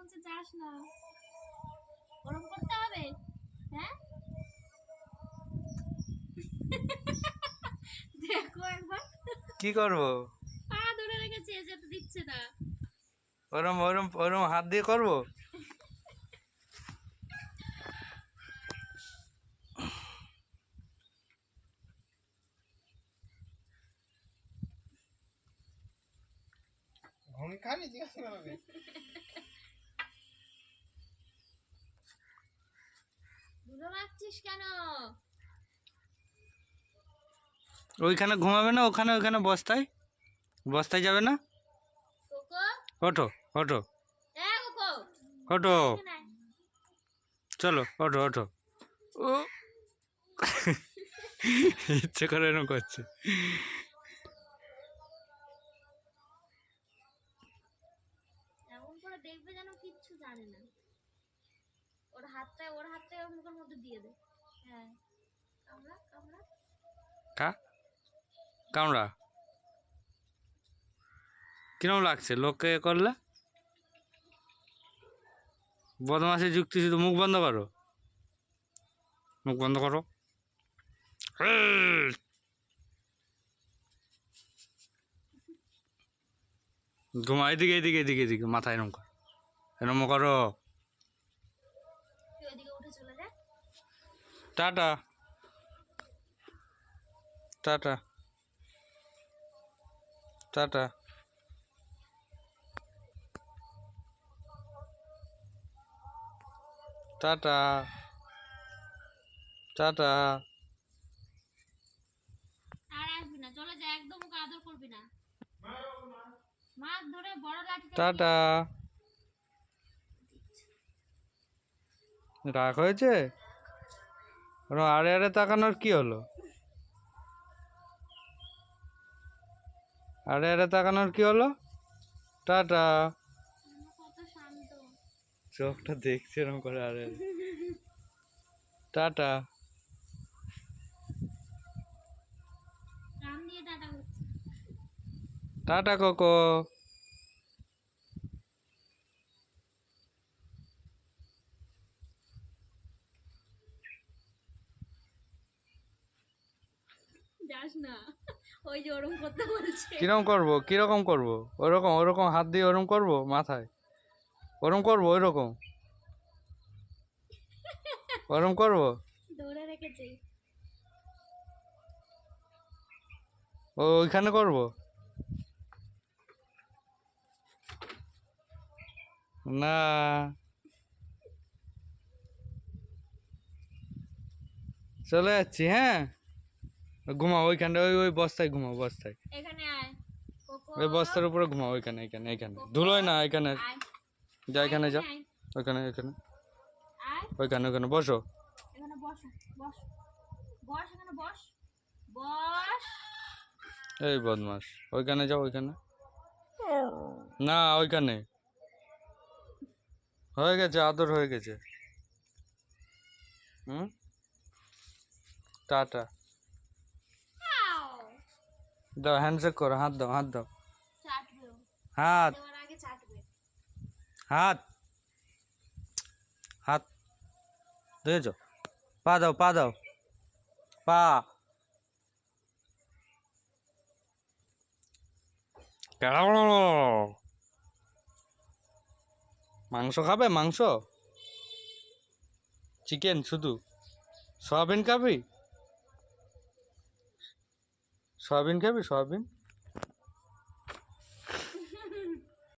বলছে যাস না। ওরম করতে হবে? হ্যাঁ? দেখো একবার। কি করব? পা ধরে রেখেছে যেতে দিচ্ছে না। ওরম ওরম ওরম হাত দিয়ে করব? ঘুম খাবি জিজ্ঞাসা করবে। কেন? ওইখানে ঘুমাবে না ওখানে ওইখানে বস্তায়। বস্তায় যাবে না? ওঠো ওঠো। ওঠো। চলো ওঠো ওঠো। ও। ইচ্ছে করে এরকম করছে। দেখবে যেন কিচ্ছু জানে না। ওর হাতটা ওর হাতটা মুখের মধ্যে দিয়ে দে হ্যাঁ। কামড়া কামড়া। কিরম লাগছে? লোককে করলে? বদমাসি যুক্তি শুধু মুখ বন্ধ করো? মুখ বন্ধ করো। ঘুমা এদিকে এদিকে এদিকে এদিকে মাথা এরম কর। এরম করো তুই ওইদিকে উঠে চলে যা ta-ta. Ta-ta. Ta-ta. Ta-ta. Ta-ta. আর আসবি না চলে যা একদম ওকে আদর করবি না। মাছ ধরে বড় লাঠি টাটা। রাগ হয়েছে? ওরম আরে আরে তাকানোর কি হলো? আরে আরে তাকানোর কি হলো? টাটা। চোখটা দেখছে এরকম করে আরে আরে। টাটা। টাটা কোকো। যাস না। ওই যে ওরম করতে বলছে। কীরকম করব? কীরকম করব? ওরকম ওরকম হাত দিয়ে ওরকম করব মাথায়? ওরকম করব ওইরকম? ওরকম করব? ধরে রেখেছে। ও ওইখানে করব? না। চলে যাচ্ছি হ্যাঁ? ঘুমাও ওইখানে ওই ওই বস্তায় ঘুমাও বস্তায়। এখানে আয়। ওই বস্তার উপরে ঘুমাও ওইখানে এখানে এখানে। ধুলোয় না এখানে। যা এখানে যা। ওইখানে এখানে আয়। ওইখানে ওইখানে। বসো। এখানে বস বস। বস এখানে বস। বস। এই বদমাস। ওইখানে যাও ওইখানে। না ওইখানে। হয়ে গেছে আদর হয়ে গেছে। হুম? টাটা। দাও হ্যান্ডশেক করো হাত দাও হাত দাও। হাত। হাত। হাত। দেখেছ পা দাও পা দাও। পা। মাংস খাবে? মাংস? চিকেন শুধু। সয়াবিন খাবি? সয়াবিন খাবি সয়াবিন